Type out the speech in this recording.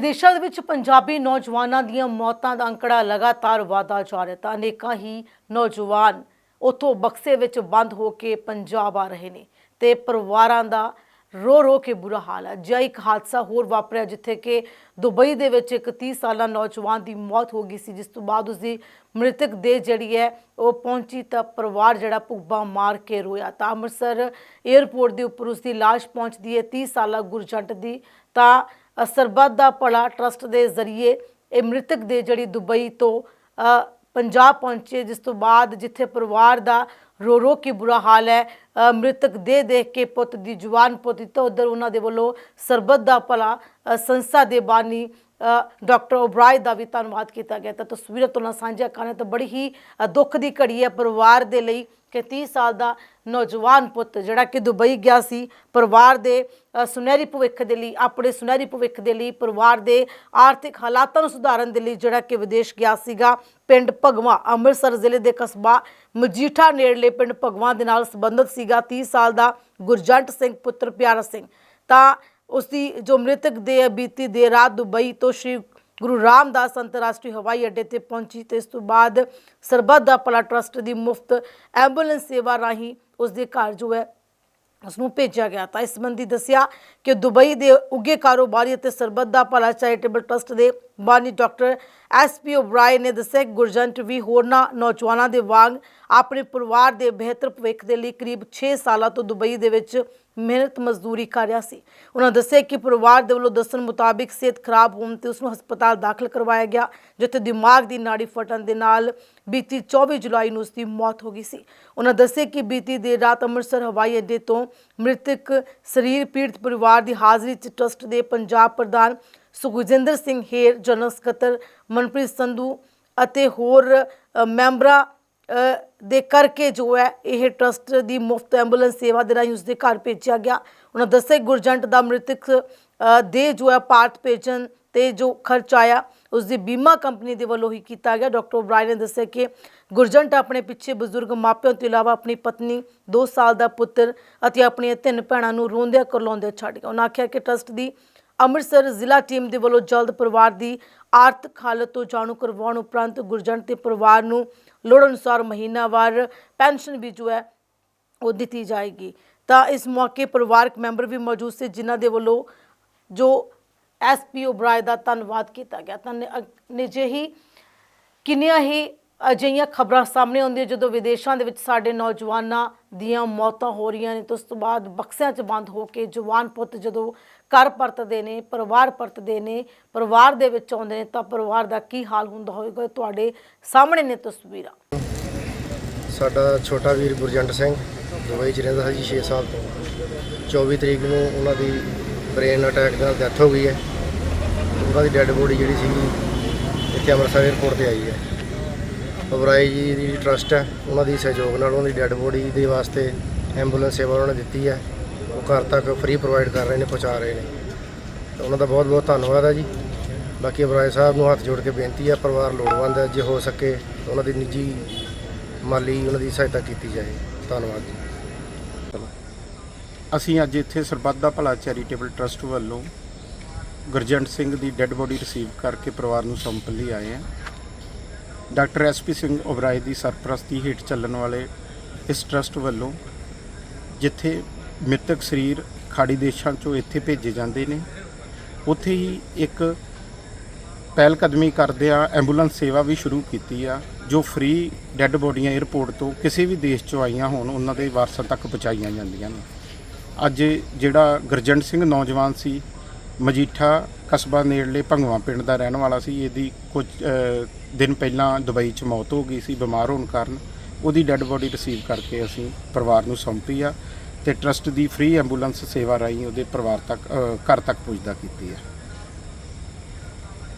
ਵਿਦੇਸ਼ਾਂ ਦੇ ਵਿੱਚ ਪੰਜਾਬੀ ਨੌਜਵਾਨਾਂ ਦੀਆਂ ਮੌਤਾਂ ਦਾ ਅੰਕੜਾ ਲਗਾਤਾਰ ਵਾਧਾ ਜਾ ਰਿਹਾ ਤਾਂ ਅਨੇਕਾਂ ਹੀ ਨੌਜਵਾਨ ਉਥੋਂ ਬਕਸੇ ਵਿੱਚ ਬੰਦ ਹੋ ਕੇ ਪੰਜਾਬ ਆ ਰਹੇ ਨੇ ਤੇ ਪਰਿਵਾਰਾਂ ਦਾ ਰੋ ਰੋ ਕੇ ਬੁਰਾ ਹਾਲ ਹੈ। ਜਿਹਾ ਇੱਕ ਹਾਦਸਾ ਹੋਰ ਵਾਪਰਿਆ ਜਿੱਥੇ ਕਿ ਦੁਬਈ ਦੇ ਵਿੱਚ ਇੱਕ 30 ਸਾਲਾ ਨੌਜਵਾਨ ਦੀ ਮੌਤ ਹੋ ਗਈ ਸੀ, ਜਿਸ ਤੋਂ ਬਾਅਦ ਉਸਦੀ ਮ੍ਰਿਤਕ ਦੇਹ ਜਿਹੜੀ ਹੈ ਉਹ ਪਹੁੰਚੀ ਤਾਂ ਪਰਿਵਾਰ ਜਿਹੜਾ ਭੁੱਬਾ ਮਾਰ ਕੇ ਰੋਇਆ। ਤਾਂ ਅੰਮ੍ਰਿਤਸਰ 에ਅਰਪੋਰਟ ਦੇ ਉੱਪਰ ਉਸਦੀ ਲਾਸ਼ ਪਹੁੰਚਦੀ ਹੈ 30 ਸਾਲਾ ਗੁਰਜੰਟ ਦੀ ਤਾਂ ਸਰਬੱਤ ਦਾ ਭਲਾ ਟਰਸਟ ਦੇ ਜ਼ਰੀਏ ਇਹ ਮ੍ਰਿਤਕ ਦੇ ਜਿਹੜੀ ਦੁਬਈ ਤੋਂ ਅ, ਪੰਜਾਬ ਪਹੁੰਚੇ ਜਿਸ ਤੋਂ ਬਾਅਦ ਜਿੱਥੇ ਪਰਿਵਾਰ ਦਾ ਰੋ ਰੋ ਕੇ ਬੁਰਾ ਹਾਲ ਹੈ ਮ੍ਰਿਤਕ ਦੇ ਦੇਖ ਕੇ ਪੁੱਤ ਦੀ ਜਵਾਨ ਪੁੱਤ ਤਾਂ ਉਧਰ ਉਹਨਾਂ ਦੇ ਵੱਲੋਂ ਸਰਬੱਤ ਦਾ ਭਲਾ ਸੰਸਥਾ ਦੇ ਬਾਨੀ ਡਾਕਟਰ ਓਬਰਾਏ ਦਾ ਵੀ ਧੰਨਵਾਦ ਕੀਤਾ ਗਿਆ। ਤਾਂ ਤਸਵੀਰਾਂ ਤੋਂ ਨਾਲ ਸਾਂਝਾ ਕਰਨਾ ਤਾਂ ਬੜੀ ਹੀ ਦੁੱਖ ਦੀ ਘੜੀ ਹੈ ਪਰਿਵਾਰ ਦੇ ਲਈ ਕਿ 30 ਸਾਲ ਦਾ ਨੌਜਵਾਨ ਪੁੱਤ ਜਿਹੜਾ ਕਿ ਦੁਬਈ ਗਿਆ ਸੀ, ਪਰਿਵਾਰ ਦੇ ਸੁਨਹਿਰੀ ਭਵਿੱਖ ਦੇ ਲਈ, ਆਪਣੇ ਸੁਨਹਿਰੀ ਭਵਿੱਖ ਦੇ ਲਈ, ਪਰਿਵਾਰ ਦੇ ਆਰਥਿਕ ਹਾਲਾਤਾਂ ਨੂੰ ਸੁਧਾਰਨ ਦੇ ਲਈ ਜਿਹੜਾ ਕਿ ਵਿਦੇਸ਼ ਗਿਆ ਸੀਗਾ, ਪਿੰਡ ਭਗਵਾ, ਅੰਮ੍ਰਿਤਸਰ ਜ਼ਿਲ੍ਹੇ ਦੇ ਕਸਬਾ ਮਜੀਠਾ ਨੇੜਲੇ ਪਿੰਡ ਭਗਵਾ ਦੇ ਨਾਲ ਸੰਬੰਧਿਤ ਸੀਗਾ 30 ਸਾਲ ਦਾ ਗੁਰਜੰਟ ਸਿੰਘ, ਪੁੱਤਰ ਪਿਆਰਾ ਸਿੰਘ। ਤਾਂ ਉਸ ਦੀ ਜੋ ਮ੍ਰਿਤਕ ਦੇ ਬੀਤੀ ਦੇਰ ਰਾਤ ਦੁਬਈ ਤੋਂ ਸ਼੍ਰੀ ਗੁਰੂ ਰਾਮਦਾਸ ਅੰਤਰਰਾਸ਼ਟਰੀ ਹਵਾਈ ਅੱਡੇ ਤੇ ਪਹੁੰਚੀ ਤੇ ਇਸ ਤੋਂ ਬਾਅਦ ਸਰਬੱਤ ਦਾ ਭਲਾ ਟਰਸਟ ਦੀ ਮੁਫਤ ਐਂਬੂਲੈਂਸ ਸੇਵਾ ਰਾਹੀਂ ਉਸ ਦੇ ਘਰ ਜੋ ਹੈ ਉਸ ਨੂੰ ਭੇਜਿਆ ਗਿਆ। ਤਾਂ ਇਸ ਸੰਬੰਧੀ ਦੱਸਿਆ ਕਿ ਦੁਬਈ ਦੇ ਉੱਗੇ ਕਾਰੋਬਾਰੀ ਅਤੇ ਸਰਬੱਤ ਦਾ ਭਲਾ ਚੈਰੀਟੇਬਲ ਟਰਸਟ ਦੇ ਬਾਨੀ ਡਾਕਟਰ ਐਸਪੀ ਓਬਰਾਏ ਨੇ ਦੱਸਿਆ ਕਿ ਗੁਰਜੰਟ ਵੀ ਹੋਰਨਾਂ ਨੌਜਵਾਨਾਂ ਦੇ ਵਾਂਗ ਆਪਣੇ ਪਰਿਵਾਰ ਦੇ ਬਿਹਤਰ ਭਵਿੱਖ ਦੇ ਲਈ ਕਰੀਬ 6 ਸਾਲਾਂ ਤੋਂ ਦੁਬਈ ਦੇ ਵਿੱਚ ਮਿਹਨਤ ਮਜ਼ਦੂਰੀ ਕਰ ਰਿਹਾ ਸੀ। ਉਹਨਾਂ ਦੱਸਿਆ ਕਿ ਪਰਿਵਾਰ ਦੇ ਵੱਲੋਂ ਦੱਸਣ ਮੁਤਾਬਿਕ ਸਿਹਤ ਖਰਾਬ ਹੋਣ ਤੇ ਉਸ ਨੂੰ ਹਸਪਤਾਲ ਦਾਖਲ ਕਰਵਾਇਆ ਗਿਆ, ਜਿੱਥੇ ਦਿਮਾਗ ਦੀ ਨਾੜੀ ਫਟਣ ਦੇ ਨਾਲ ਬੀਤੀ 24 ਜੁਲਾਈ ਨੂੰ ਉਸ ਦੀ ਮੌਤ ਹੋ ਗਈ ਸੀ। ਉਹਨਾਂ ਦੱਸਿਆ ਕਿ ਬੀਤੀ ਦੇਰ ਰਾਤ ਅੰਮ੍ਰਿਤਸਰ, ਹਵਾਈ ਅੱਡੇ ਤੋਂ ਮ੍ਰਿਤਕ ਸਰੀਰ ਪੀੜਤ ਪਰਿਵਾਰ ਦੀ ਹਾਜ਼ਰੀ 'ਚ ਟਰਸਟ ਦੇ ਪੰਜਾਬ ਪ੍ਰਧਾਨ ਸੁਖਜਿੰਦਰ ਸਿੰਘ ਹੇਰ, ਜਨਰਲ ਸਕੱਤਰ ਮਨਪ੍ਰੀਤ ਸੰਧੂ ਅਤੇ ਹੋਰ ਮੈਂਬਰਾਂ ਦੇ ਕਰਕੇ ਜੋ ਹੈ ਇਹ ਟਰਸਟ ਦੀ ਮੁਫਤ ਐਂਬੂਲੈਂਸ ਸੇਵਾ ਦੇ ਰਾਹੀਂ ਉਸਦੇ ਘਰ ਭੇਜਿਆ ਗਿਆ। ਉਹਨਾਂ ਦੱਸਿਆ ਗੁਰਜੰਟ ਦਾ ਮ੍ਰਿਤਕ ਦੇ ਜੋ ਹੈ ਪਾਰਟ ਭੇਜਣ ਤੇ ਜੋ ਖਰਚ ਆਇਆ ਉਸ ਦੀ ਬੀਮਾ ਕੰਪਨੀ ਦੇ ਵੱਲੋਂ ਹੀ ਕੀਤਾ ਗਿਆ। ਡਾਕਟਰ ਓਬਰਾਏ ਨੇ ਦੱਸਿਆ ਕਿ ਗੁਰਜੰਟ ਆਪਣੇ ਪਿੱਛੇ ਬਜ਼ੁਰਗ ਮਾਪਿਆਂ ਤੋਂ ਇਲਾਵਾ ਆਪਣੀ ਪਤਨੀ 2 ਸਾਲ ਦਾ ਪੁੱਤਰ ਅਤੇ ਆਪਣੀਆਂ ਤਿੰਨ ਭੈਣਾਂ ਨੂੰ ਰੋਂਦਿਆਂ ਕਰਲਾਉਂਦਿਆਂ ਛੱਡ ਗਿਆ। ਉਹਨਾਂ ਆਖਿਆ ਕਿ ਟਰਸਟ ਦੀ ਅੰਮ੍ਰਿਤਸਰ ਜ਼ਿਲ੍ਹਾ ਟੀਮ ਦੇ ਵੱਲੋਂ ਜਲਦ ਪਰਿਵਾਰ ਦੀ ਆਰਥਿਕ ਹਾਲਤ ਤੋਂ ਜਾਣੂ ਕਰਵਾਉਣ ਉਪਰੰਤ ਗੁਰਜੰਟ ਦੇ ਪਰਿਵਾਰ ਨੂੰ ਲੋੜ ਅਨੁਸਾਰ ਮਹੀਨਾਵਾਰ ਪੈਨਸ਼ਨ ਵੀ ਜੋ ਹੈ ਉਹ ਦਿੱਤੀ ਜਾਏਗੀ। ਤਾਂ ਇਸ ਮੌਕੇ ਪਰਿਵਾਰਕ ਮੈਂਬਰ ਵੀ ਮੌਜੂਦ ਸੀ ਜਿਨ੍ਹਾਂ ਦੇ ਵੱਲੋਂ ਜੋ ਐਸਪੀ ਬਰਾਏ ਦਾ ਧੰਨਵਾਦ ਕੀਤਾ ਗਿਆ। ਤਾਂ ਨਿ- ਨਿਜੇ ਹੀ ਕਿੰਨੀਆਂ ਹੀ ਅਜਿਹੀਆਂ ਖਬਰਾਂ ਸਾਹਮਣੇ ਆਉਂਦੀਆਂ ਜਦੋਂ ਵਿਦੇਸ਼ਾਂ ਦੇ ਵਿੱਚ ਸਾਡੇ ਨੌਜਵਾਨਾਂ ਦੀਆਂ ਮੌਤਾਂ ਹੋ ਰਹੀਆਂ ਨੇ, ਤੇ ਉਸ ਤੋਂ ਬਾਅਦ ਬਕਸਿਆਂ 'ਚ ਬੰਦ ਹੋ ਕੇ ਜਵਾਨ ਪੁੱਤ ਜਦੋਂ ਘਰ ਪਰਤਦੇ ਨੇ, ਪਰਿਵਾਰ ਪਰਤਦੇ ਨੇ, ਪਰਿਵਾਰ ਦੇ ਵਿੱਚ ਆਉਂਦੇ ਨੇ, ਤਾਂ ਪਰਿਵਾਰ ਦਾ ਕੀ ਹਾਲ ਹੁੰਦਾ ਹੋਵੇਗਾ ਤੁਹਾਡੇ ਸਾਹਮਣੇ ਨੇ ਤਸਵੀਰਾਂ। ਸਾਡਾ ਛੋਟਾ ਵੀਰ ਗੁਰਜੰਟ ਸਿੰਘ, ਦੁਬਈ 'ਚ ਰਹਿੰਦਾ ਸੀ 6 ਸਾਲ ਤੋਂ। 24 ਤਰੀਕ ਨੂੰ ਉਹਨਾਂ ਦੀ ਬ੍ਰੇਨ ਅਟੈਕ ਨਾਲ ਡੈਥ ਹੋ ਗਈ ਹੈ। ਉਹਨਾਂ ਦੀ ਡੈੱਡ ਬੋਡੀ ਜਿਹੜੀ ਸੀਗੀ, ਇੱਥੇ ਅੰਮ੍ਰਿਤਸਰ 에ਅਰਪੋਰਟ ਤੇ ਆਈ ਹੈ। ਅਬਰਾਈ ਜੀ ਦੀ ਟਰਸਟ ਹੈ, ਉਹਨਾਂ ਦੀ ਸਹਿਯੋਗ ਨਾਲ ਉਹਨਾਂ ਦੀ ਡੈੱਡ ਬੋਡੀ ਦੇ ਵਾਸਤੇ ਐਂਬੂਲੈਂਸ ਸੇਵਾ ਉਹਨਾਂ ਨੇ ਦਿੱਤੀ ਹੈ। ਘਰ ਤੱਕ ਫ੍ਰੀ ਪ੍ਰੋਵਾਈਡ ਕਰ ਰਹੇ ਨੇ, ਪਹੁੰਚਾ ਰਹੇ ਨੇ। ਤਾਂ ਉਹਨਾਂ ਦਾ ਬਹੁਤ ਬਹੁਤ ਧੰਨਵਾਦ ਹੈ ਜੀ। ਬਾਕੀ ਅਬਰਾਏ ਸਾਹਿਬ ਨੂੰ ਹੱਥ ਜੋੜ ਕੇ ਬੇਨਤੀ ਹੈ ਪਰਿਵਾਰ ਲੋੜਵੰਦ ਹੈ ਜੇ ਹੋ ਸਕੇ ਉਹਨਾਂ ਦੀ ਨਿੱਜੀ ਮਾਲੀ ਉਹਨਾਂ ਦੀ ਸਹਾਇਤਾ ਕੀਤੀ ਜਾਏ। ਧੰਨਵਾਦ ਜੀ। ਅਸੀਂ ਅੱਜ ਇੱਥੇ ਸਰਬੱਤ ਦਾ ਭਲਾ ਚੈਰੀਟੇਬਲ ਟਰਸਟ ਵੱਲੋਂ ਗੁਰਜੰਟ ਸਿੰਘ ਦੀ ਡੈੱਡ ਬੋਡੀ ਰਿਸੀਵ ਕਰਕੇ ਪਰਿਵਾਰ ਨੂੰ ਸੌਂਪਣ ਲਈ ਆਏ ਹਾਂ। Doctor S P Singh Oberoi ਦੀ ਸਰਪ੍ਰਸਤੀ ਹੇਠ ਚੱਲਣ ਵਾਲੇ ਇਸ ਟਰਸਟ ਵੱਲੋਂ ਜਿੱਥੇ ਮ੍ਰਿਤਕ ਸਰੀਰ ਖਾੜੀ ਦੇਸ਼ਾਂ ਚੋਂ ਇੱਥੇ ਭੇਜੇ ਜਾਂਦੇ ਨੇ। ਉੱਥੇ ਹੀ ਇੱਕ ਪਹਿਲ ਕਦਮੀ ਕਰਦੇ ਐਂਬੂਲੈਂਸ ਸੇਵਾ ਵੀ ਸ਼ੁਰੂ ਕੀਤੀ ਆ, ਜੋ ਫ੍ਰੀ ਡੈੱਡ ਬੋਡੀਆਂ 에ਅਰਪੋਰਟ ਤੋਂ ਕਿਸੇ ਵੀ ਦੇਸ਼ ਚੋਂ ਆਈਆਂ ਹੋਣ, ਉਹਨਾਂ ਦੇ ਵਾਰਸਾਂ ਤੱਕ ਪਹੁੰਚਾਈਆਂ ਜਾਂਦੀਆਂ ਨੇ। ਅੱਜ ਜਿਹੜਾ ਗੁਰਜੰਟ ਸਿੰਘ ਨੌਜਵਾਨ ਸੀ, ਮਜੀਠਾ ਕਸਬਾ ਨੇੜਲੇ ਭੰਗਵਾ ਪਿੰਡ ਦਾ ਰਹਿਣ ਵਾਲਾ ਸੀ, ਇਹਦੀ ਕੁਝ ਦਿਨ ਪਹਿਲਾਂ ਦੁਬਈ 'ਚ ਮੌਤ ਹੋ ਗਈ ਸੀ, ਬਿਮਾਰ ਹੋਣ ਕਾਰਨ ਉਹਦੀ ਡੈੱਡ ਬੋਡੀ ਰਿਸੀਵ ਕਰਕੇ ਅਸੀਂ ਪਰਿਵਾਰ ਨੂੰ ਸੌਂਪੀ ਆ। ਤੇ ਟਰਸਟ ਦੀ ਫ੍ਰੀ ਐਂਬੂਲੈਂਸ ਸੇਵਾ ਰਾਹੀਂ ਉਹਦੇ ਪਰਿਵਾਰ ਤੱਕ ਅ, ਘਰ ਤੱਕ ਪੁੱਜਦਾ ਕੀਤੀ ਹੈ।